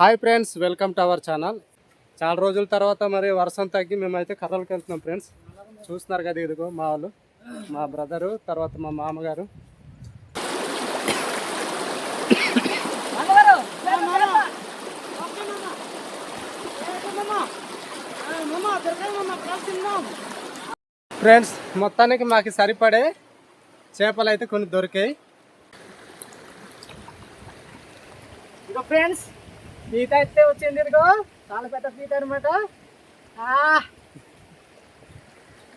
Hi friends welcome to our channel. చాలా రోజుల తర్వాత మరి వర్షం తగ్గి మేమైతే కథలకు వెళ్తున్నాం ఫ్రెండ్స్. చూస్తున్నారు కదా ఇదిగో మా వాళ్ళు మా బ్రదరు తర్వాత మా మామగారు. ఫ్రెండ్స్ మొత్తానికి మాకు సరిపడే చేపలు అయితే కొన్ని దొరికాయి. ఫ్రెండ్స్ పీత అయితే వచ్చింది ఇదిగో. చాలా పెద్ద పీత అనమాట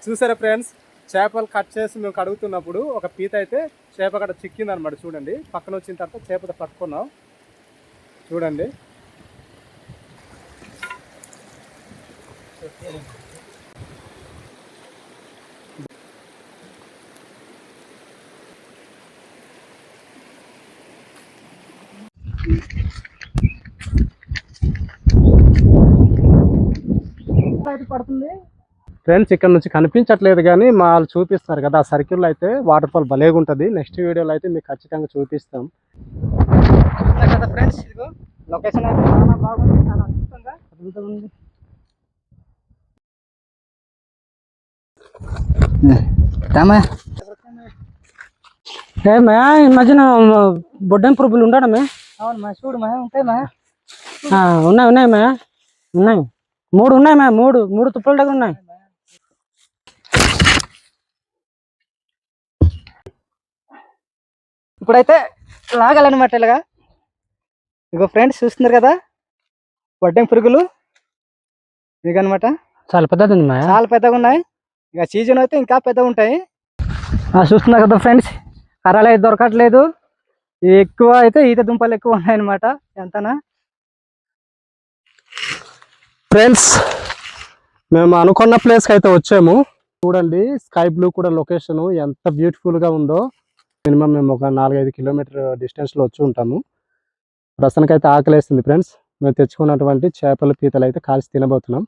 చూసారా ఫ్రెండ్స్? చేపలు కట్ చేసి మేము కడుగుతున్నప్పుడు ఒక పీత అయితే చేప అక్కడ చిక్కింది అనమాట చూడండి. పక్కన వచ్చిన తర్వాత చేపతో పట్టుకున్నాం. చూడండి. పడుతుంది. ఫ్రెండ్స్ ఇక్కడ నుంచి కనిపించట్లేదు కానీ మా వాళ్ళు చూపిస్తారు కదా ఆ సర్కిల్లో అయితే వాటర్ ఫాల్ భలేగా ఉంటుంది. నెక్స్ట్ వీడియోలో అయితే మీకు ఖచ్చితంగా చూపిస్తాం. కదా ఫ్రెండ్స్ ఇదిగో లొకేషన్ అయితే చాలా బాగుంది చాలా అద్భుతంగా అద్భుతంగా ఈ మధ్యన బొడ్డెం పురుగులు ఉండడమే అవును మా చూడు మా ఉంటాయి మా. ఉన్నాయి ఉన్నాయి మే ఉన్నాయి. మూడు ఉన్నాయి మే మూడు మూడు తుప్పల దగ్గర ఉన్నాయి. ఇప్పుడైతే లాగాలన్నమాట ఇలాగా. ఇగో ఫ్రెండ్స్ చూస్తున్నారు కదా వడ్డం పురుగులు. ఇదనమాట చాలా పెద్దది ఉంది చాలా పెద్దగా ఉన్నాయి. ఇక సీజన్ అయితే ఇంకా పెద్దగా ఉంటాయి. ఆ, చూస్తున్నారు కదా ఫ్రెండ్స్ కర్రలు అయితే దొరకట్లేదు. ఎక్కువ అయితే ఈత దుంపలు ఎక్కువ ఉన్నాయి అనమాట ఎంతనా? ఫ్రెండ్స్ మేము అనుకున్న ప్లేస్కి అయితే వచ్చాము. చూడండి స్కై బ్లూ కూడా లొకేషన్ ఎంత బ్యూటిఫుల్గా గా ఉందో. మినిమం మేము ఒక నాలుగైదు కిలోమీటర్ డిస్టెన్స్లో వచ్చి ఉంటాము. ప్రస్తుతానికి అయితే ఆకలేస్తుంది ఫ్రెండ్స్ మేము తెచ్చుకున్నటువంటి చేపలు పీతలు అయితే కాల్చి తినబోతున్నాం.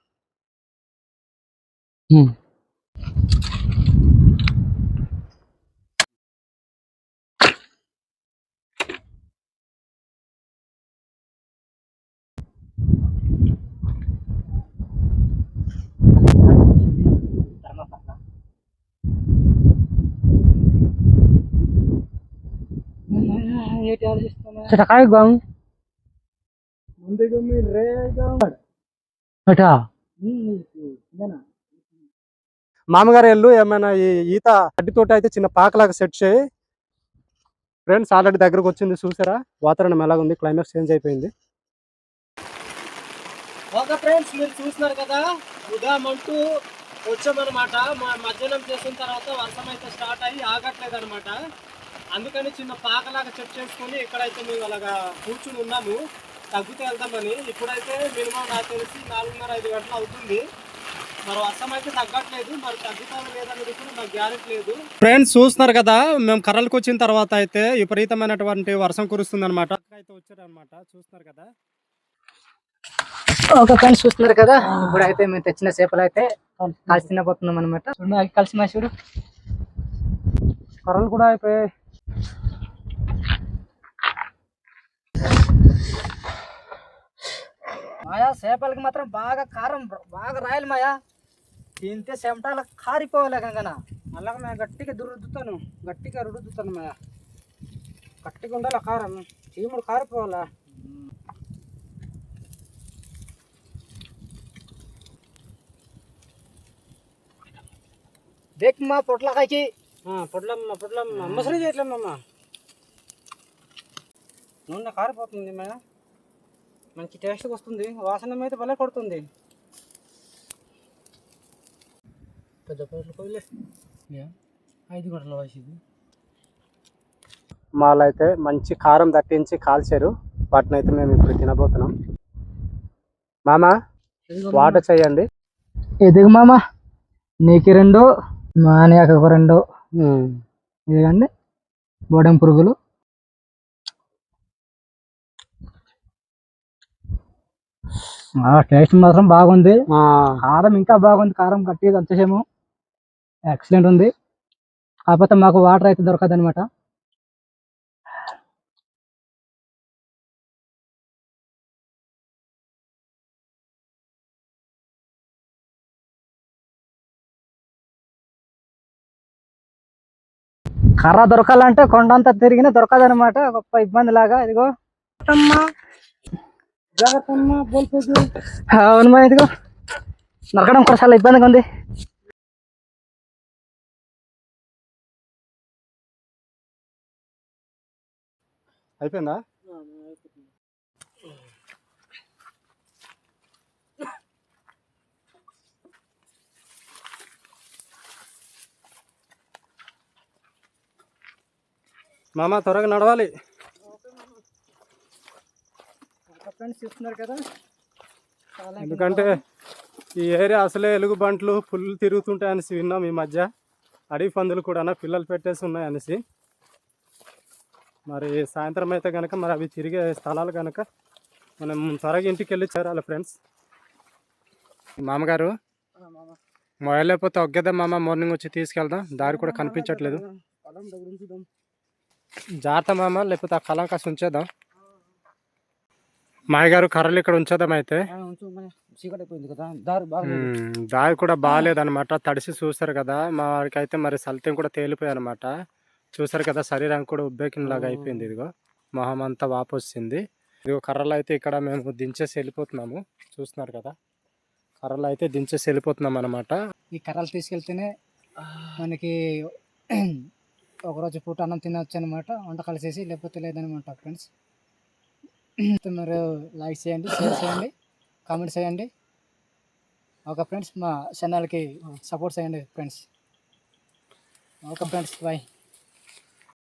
మామగారు ఎల్లు ఏమైనా ఈ ఈత అడ్డితోటి అయితే చిన్న పాకలాగా సెట్ చేయి. ఫ్రెండ్స్ ఆల్రెడీ దగ్గరకు వచ్చింది చూసారా? వాతావరణం ఎలాగుంది? క్లైమాక్స్ చేంజ్ అయిపోయింది. ఓకే ఫ్రెండ్స్ మీరు చూస్తున్నారు కదా? ఉదామంటూ వచ్చామన్నమాట. మా మధ్యాహ్నం చేసిన తర్వాత వర్షం అయితే స్టార్ట్ అయ్యి ఆగట్లేదు అనమాట అందుకని చిన్న పాకలాగా చెక్ చేసుకొని ఇక్కడైతే మేము అలాగా కూర్చుని ఉన్నాము తగ్గుతూ వెళ్దామని ఇప్పుడైతే మినిమం నాకు తెలిసి నాలుగున్నర ఐదు గంటలు అవుతుంది. మరి వర్షం అయితే తగ్గట్లేదు మరి లేదనేది కూడా నాకు గ్యారెంటీ లేదు. ఫ్రెండ్స్ చూస్తున్నారు కదా మేము కర్రలకు వచ్చిన తర్వాత అయితే విపరీతమైనటువంటి వర్షం కురుస్తుంది అనమాట అయితే వచ్చారనమాట చూస్తున్నారు కదా. ఓకే ఫ్రెండ్స్ చూస్తున్నారు కదా ఇప్పుడైతే మేము తెచ్చిన చేపలు అయితే కలిసి తినబోతున్నాం అనమాట కలిసి మా చూడు. కర్రలు కూడా అయిపోయాయి. మాయా చేపలకి మాత్రం బాగా కారం బాగా రాయాలి మాయా. తింటే చెమటాల కారిపోవాలి కంగన అలాగే మేము గట్టిగా దురుద్దుతాను గట్టిగా రుద్దుతాను మాయా. గట్టిగా ఉండాలి కారం? చీముడు కారిపోవాలా? దేక్ మా పొట్లకాయకి పొట్లమ్మ పొట్లమ్మ. ముసలి చేయట్లేమ్మమ్మ నూనె కారిపోతుంది మే. మంచి టేస్ట్గా వస్తుంది. వాసన అయితే భలే కొడుతుంది. పెద్ద కోయలే ఐదు గంటల మాలో అయితే మంచి కారం దట్టించి కాల్చారు. వాటిని అయితే మేము ఇప్పుడు తినబోతున్నాం. మామ వాటర్ చేయండి. ఎదుగు మామ. నీకు రెండు మా ఒక రెండు. ఇదిగండి బోడెం పురుగులు. టేస్ట్ మాత్రం బాగుంది. కారం ఇంకా బాగుంది. కారం గట్టిగా వచ్చేసేమో ఎక్సలెంట్ ఉంది. కాకపోతే మాకు వాటర్ అయితే దొరకదు అనమాట కర్ర దొరకాలంటే కొండంతా తిరిగినా దొరకదనమాట గొప్ప ఇబ్బంది లాగా ఇదిగో. అవును మా ఇదిగో. నరకడం కూడా చాలా ఇబ్బందిగా ఉంది. అయిపోయిందా? మామ త్వరగా నడవాలి. ఫ్రెండ్స్ చూస్తున్నారు కదా? ఎందుకంటే ఈ ఏరియా అసలే ఎలుగు బంట్లు ఫుల్ తిరుగుతుంటాయి అనేసి విన్నాం ఈ మధ్య. అడవి పందులు కూడా పిల్లలు పెట్టేసి ఉన్నాయి అనేసి. మరి సాయంత్రం అయితే కనుక మరి అవి తిరిగే స్థలాలు కనుక మనం త్వరగా ఇంటికి వెళ్ళి చేరాలి ఫ్రెండ్స్. మామగారు మొబైల్ లేకపోతే ఒగ్గేద్దాం మామ మార్నింగ్ వచ్చి తీసుకెళ్దాం. దారి కూడా కనిపించట్లేదు. జాగ్రత్త మామ లేకపోతే ఆ కలం కాస్త ఉంచేద్దాం. మాయ గారు కర్రలు ఇక్కడ ఉంచేద్దాం అయితే. దారి కూడా బాగాలేదన్నమాట తడిసి చూసారు కదా. మా వాడికి అయితే మరి సల్తం కూడా తేలిపోయాయి అనమాట చూసారు కదా శరీరం కూడా ఉబ్బేకిన లాగా అయిపోయింది ఇదిగో మొహం అంతా వాపు వచ్చింది ఇదిగో కర్రలు అయితే ఇక్కడ మేము దించేసి వెళ్ళిపోతున్నాము. చూస్తున్నారు కదా. కర్రలు అయితే దించేసి వెళ్ళిపోతున్నాం అనమాట ఈ కర్రలు తీసుకెళ్తేనే మనకి ఒకరోజు పూట అన్నం తినవచ్చు అనమాట వంట కలిసేసి లేకపోతే లేదనమాట ఫ్రెండ్స్. మీరు లైక్ చేయండి షేర్ చేయండి కామెంట్ చేయండి. ఓకే ఫ్రెండ్స్ మా ఛానల్కి సపోర్ట్ చేయండి ఫ్రెండ్స్. Okay friends bye.